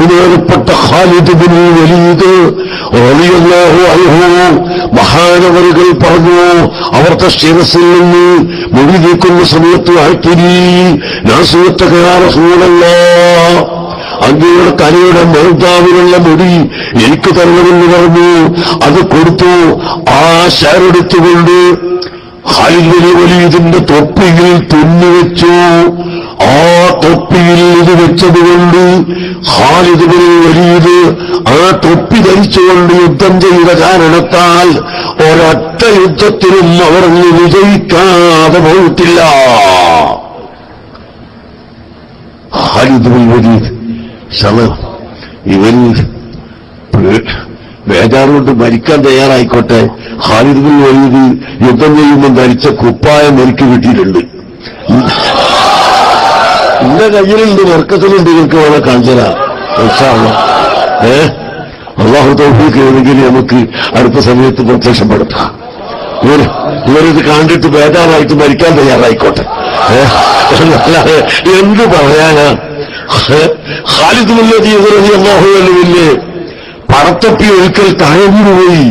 ബഹുമാനപ്പെട്ട Khalid bin Waleed റളിയല്ലാഹു അൻഹു പറഞ്ഞു അവർക്ക് ശിരസിൽ നിന്ന് മൊഴി നീക്കുന്ന സമയത്ത് ആഴ്ത്തിരി അങ്ങയുടെ തലയുടെ മേൽതാവിലുള്ള മുടി എനിക്ക് തരണമെന്ന് പറഞ്ഞു. അത് കൊടുത്തു. ആ ഷാരെടുത്തുകൊണ്ട് ഖാലിദ് വലീദിന്റെ തൊപ്പിയിൽ തുന്നിവെച്ചു തൊപ്പിയിൽ ഇത് വെച്ചതുകൊണ്ട് ഖാലിദ് വലിയത് ആ തൊപ്പി ധരിച്ചുകൊണ്ട് യുദ്ധം ചെയ്ത കാരണത്താൽ ഒരൊറ്റ യുദ്ധത്തിലും അവർ വിജയിക്കാതെ പോയിട്ടില്ല. ഖാലിദ് ബിൻ വലീദ് ശമ ഇവൻ വേജാറുകൊണ്ട് മരിക്കാൻ തയ്യാറായിക്കോട്ടെ. ഖാലിദ് വലിയത് യുദ്ധം ചെയ്യുമ്പോൾ ധരിച്ച കുപ്പായം എനിക്ക് കിട്ടിയിട്ടുണ്ട്. എന്റെ കയ്യിലുണ്ട് വർക്കത്തിലുണ്ട് നിങ്ങൾക്ക് വേറെ കാഞ്ചന ഏ? അള്ളാഹു തൗഫീഖ് ഏതെങ്കിൽ നമുക്ക് അടുത്ത സമയത്ത് പ്രത്യക്ഷപ്പെടുത്താം. ഇവരിത് കണ്ടിട്ട് ബേജാറായിട്ട് മരിക്കാൻ തയ്യാറായിക്കോട്ടെ. എന്ത് പറയാനാ? ഹാലിദ് മുല്ലതി എതിരെ അള്ളാഹു വലിയ പറത്തപ്പി ഒരിക്കൽ താഴെ പോയി